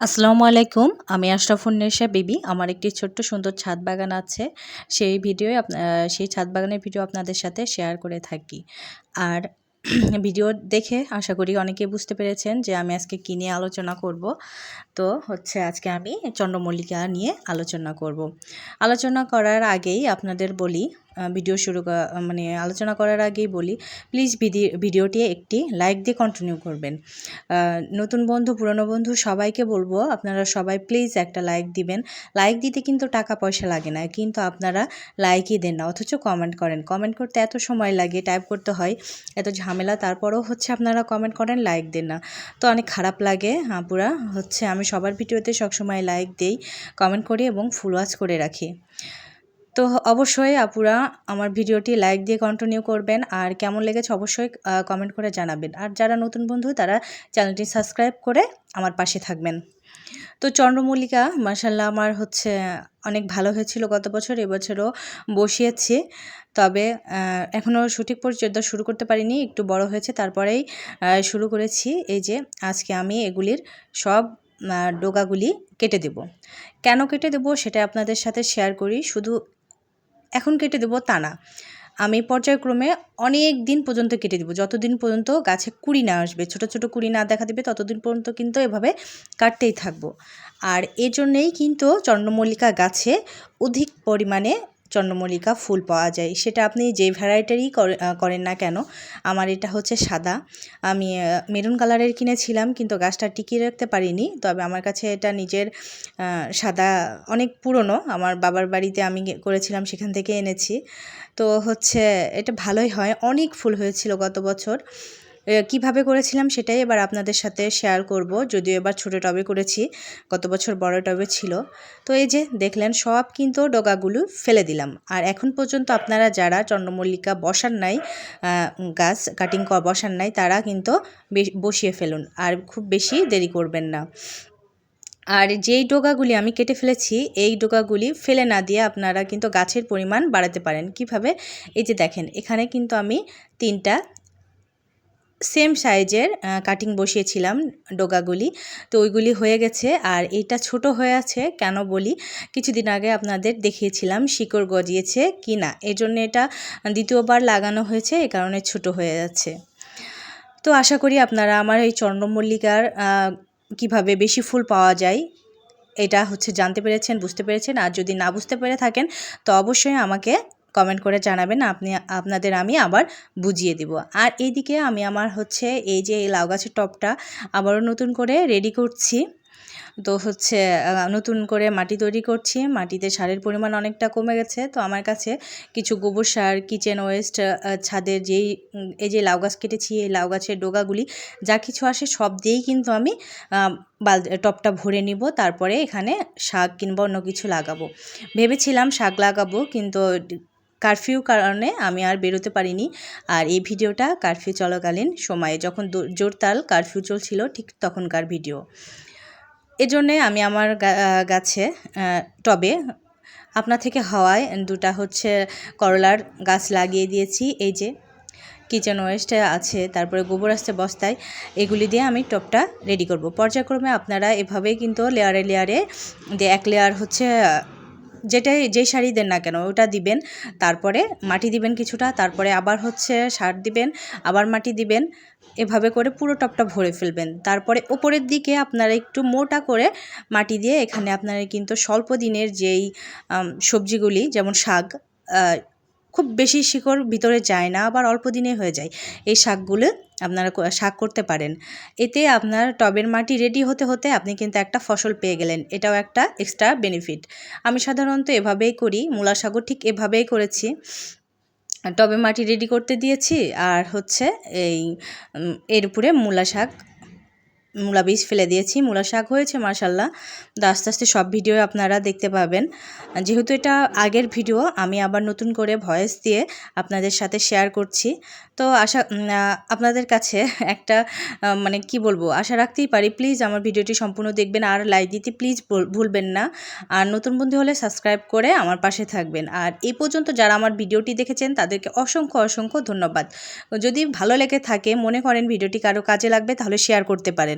আসসালামু আলাইকুম, আমি আশরাফুন্নেসা বিবি। আমার একটি ছোট্ট সুন্দর ছাদ বাগান আছে। সেই ভিডিও সেই ছাদ বাগানের ভিডিও আপনাদের সাথে শেয়ার করে থাকি। আর ভিডিও দেখে আশা করি অনেকে বুঝতে পেরেছেন যে আমি আজকে কী নিয়ে আলোচনা করব। তো হচ্ছে আজকে আমি চন্দ্রমল্লিকা নিয়ে আলোচনা করব। আলোচনা করার আগেই আপনাদের বলি ভিডিও শুরু মানে আলোচনা করার আগেই বলি প্লিজ ভিডিওটি একটি লাইক দিয়ে কন্টিনিউ করবেন। নতুন বন্ধু, পুরনো বন্ধু, সবাইকে বলব, আপনারা সবাই প্লিজ একটা লাইক দিবেন। লাইক দিতে কিন্তু টাকা পয়সা লাগে না, কিন্তু আপনারা লাইকই দেন না, অথচ কমেন্ট করেন। কমেন্ট করতে এত সময় লাগে টাইপ করতে হয়, এত ঝামেলা, তারপরেও হচ্ছে আপনারা কমেন্ট করেন লাইক দেন না। তো অনেক খারাপ লাগে আপুরা হচ্ছে আমি সবার ভিডিওতে সবসময় লাইক দেই কমেন্ট করি এবং ফুল ওয়াচ করে রাখি। তো অবশ্যই আপুরা আমার ভিডিওটি লাইক দিয়ে কন্টিনিউ করবেন আর কেমন লেগেছে অবশ্যই কমেন্ট করে জানাবেন। আর যারা নতুন বন্ধু তারা চ্যানেলটি সাবস্ক্রাইব করে আমার পাশে থাকবেন। তো চন্দ্রমল্লিকা মার্শাল্লাহ আমার হচ্ছে অনেক ভালো হয়েছিল গত বছর এবছরও বসিয়েছি। তবে এখনও সঠিক পরিচর্যা শুরু করতে পারিনি, একটু বড় হয়েছে, তারপরেই শুরু করেছি। এই যে, আজকে আমি এগুলির সব ডোগাগুলি কেটে দেব। কেন কেটে দেব সেটা আপনাদের সাথে শেয়ার করি, শুধু এখন কেটে দেবো তা না। আমি পর্যায়ক্রমে অনেক দিন পর্যন্ত কেটে দেবো। যতদিন পর্যন্ত গাছে কুড়ি না আসবে, ছোট ছোটো কুড়ি না দেখা দেবে, ততদিন পর্যন্ত কিন্তু এভাবে কাটতেই থাকব। আর এজন্যেই কিন্তু চন্দ্রমল্লিকা গাছে অধিক পরিমাণে চন্দ্রমল্লিকা ফুল পাওয়া যায়। সেটা আপনি যে ভ্যারাইটিরই করেন না কেন, আমার এটা হচ্ছে সাদা। আমি মেরুন কালারের কিনেছিলাম কিন্তু গাছটা টিকিয়ে রাখতে পারিনি। তবে আমার কাছে এটা নিজের সাদা অনেক পুরনো। আমার বাবার বাড়িতে আমি করেছিলাম, সেখান থেকে এনেছি। তো হচ্ছে এটা ভালোই হয়। অনেক ফুল হয়েছিল গত বছর। কীভাবে করেছিলাম সেটাই এবার আপনাদের সাথে শেয়ার করব। যদিও এবার ছোটো টবে করেছি গত বছর বড় টবে ছিল। তো এই যে দেখলেন, সব কিন্তু ডগাগুলো ফেলে দিলাম। আর এখন পর্যন্ত আপনারা যারা চন্দ্রমল্লিকা বসান নাই গাছ কাটিং বসান নাই, তারা কিন্তু বসিয়ে ফেলুন। আর খুব বেশি দেরি করবেন না। আর যেই ডোগাগুলি আমি কেটে ফেলেছি, এই ডোগাগুলি ফেলে না দিয়ে আপনারা কিন্তু গাছের পরিমাণ বাড়াতে পারেন। কীভাবে? এই যে দেখেন, এখানে কিন্তু আমি তিনটা সেম সাইজের কাটিং বসিয়েছিলাম ডোগাগুলি। তো ওইগুলি হয়ে গেছে আর এইটা ছোট হয়ে আছে, কেন বলি? কিছুদিন আগে আপনাদের দেখিয়েছিলাম শিকড় গজিয়েছে কি না এজন্য এটা দ্বিতীয়বার লাগানো হয়েছে, এ কারণে ছোট হয়ে যাচ্ছে। তো আশা করি আপনারা আমার এই চন্দ্রমল্লিকার কীভাবে বেশি ফুল পাওয়া যায়, এটা হচ্ছে জানতে পেরেছেন, বুঝতে পেরেছেন। আর যদি না বুঝতে পেরে থাকেন, তো অবশ্যই আমাকে কমেন্ট করে জানাবেন, আপনি, আপনাদের আমি আবার বুঝিয়ে দিব। আর এইদিকে আমি আমার হচ্ছে এই যে এই লাউ গাছের টপটা আবারও নতুন করে রেডি করছি। তো হচ্ছে নতুন করে মাটি তৈরি করছি। মাটিতে সারের পরিমাণ অনেকটা কমে গেছে। তো আমার কাছে কিছু গোবর সার কিচেন ওয়েস্ট ছাদের যেই, এই যে লাউ গাছ কেটেছি, এই লাউ গাছের ডোগাগুলি, যা কিছু আসে সব দিয়েই কিন্তু আমি বাল, টপটা ভরে নিব। তারপরে এখানে শাক কিংবা অন্য কিছু লাগাবো। ভেবেছিলাম শাক লাগাবো, কিন্তু কারফিউ কারণে আমি আর বেরোতে পারিনি। আর এই ভিডিওটা কারফিউ চলাকালীন সময়ে যখন জোরতাল কারফিউ চলছিল ঠিক তখনকার ভিডিও। এজন্যে আমি আমার গাছে টবে, আপনা থেকে হওয়ায় দুটা হচ্ছে করলার গাছ লাগিয়ে দিয়েছি। এই যে কিচেন ওয়েস্টে আছে, তারপরে গোবর আসছে বস্তায়, এগুলি দিয়ে আমি টপটা রেডি করব। পর্যায়ক্রমে আপনারা এভাবেই কিন্তু লেয়ারে লেয়ারে দিয়ে এক লেয়ার হচ্ছে যেটাই যে শাড়ি দেন না কেন, ওটা দিবেন। তারপরে মাটি দিবেন কিছুটা, তারপরে আবার হচ্ছে সার দিবেন, আবার মাটি দিবেন, এভাবে করে পুরো টপটা ভরে ফেলবেন। তারপরে ওপরের দিকে আপনারা একটু মোটা করে মাটি দিয়ে এখানে আপনারা কিন্তু স্বল্প দিনের যেই সবজিগুলি, যেমন শাক খুব বেশি শিকড় ভিতরে যায় না, আবার অল্প দিনে হয়ে যায়। এই শাকগুলো আপনারা শাক করতে পারেন। এতে আপনার টবের মাটি রেডি হতে হতে আপনি কিন্তু একটা ফসল পেয়ে গেলেন। এটাও একটা এক্সট্রা বেনিফিট আমি সাধারণত এভাবেই করি মূলা শাকও ঠিক এভাবেই করেছি। টবে মাটি রেডি করতে দিয়েছি, আর হচ্ছে এই এর উপরে মূলা শাক মূলা বীজ ফেলে দিয়েছি। মূলা শাক হয়েছে মার্শাল্লাহ তো আস্তে আস্তে সব ভিডিও আপনারা দেখতে পাবেন। যেহেতু এটা আগের ভিডিও আমি আবার নতুন করে ভয়েস দিয়ে আপনাদের সাথে শেয়ার করছি। তো আশা আপনাদের কাছে একটা মানে কি বলব, আশা রাখতেই পারি। প্লিজ আমার ভিডিওটি সম্পূর্ণ দেখবেন। আর লাইক দিতে প্লিজ ভুলবেন না। আর নতুন বন্ধু হলে সাবস্ক্রাইব করে আমার পাশে থাকবেন। আর এই পর্যন্ত যারা আমার ভিডিওটি দেখেছেন, তাদেরকে অসংখ্য অসংখ্য ধন্যবাদ। যদি ভালো লেগে থাকে, মনে করেন ভিডিওটি কারও কাজে লাগবে, তাহলে শেয়ার করতে পারেন।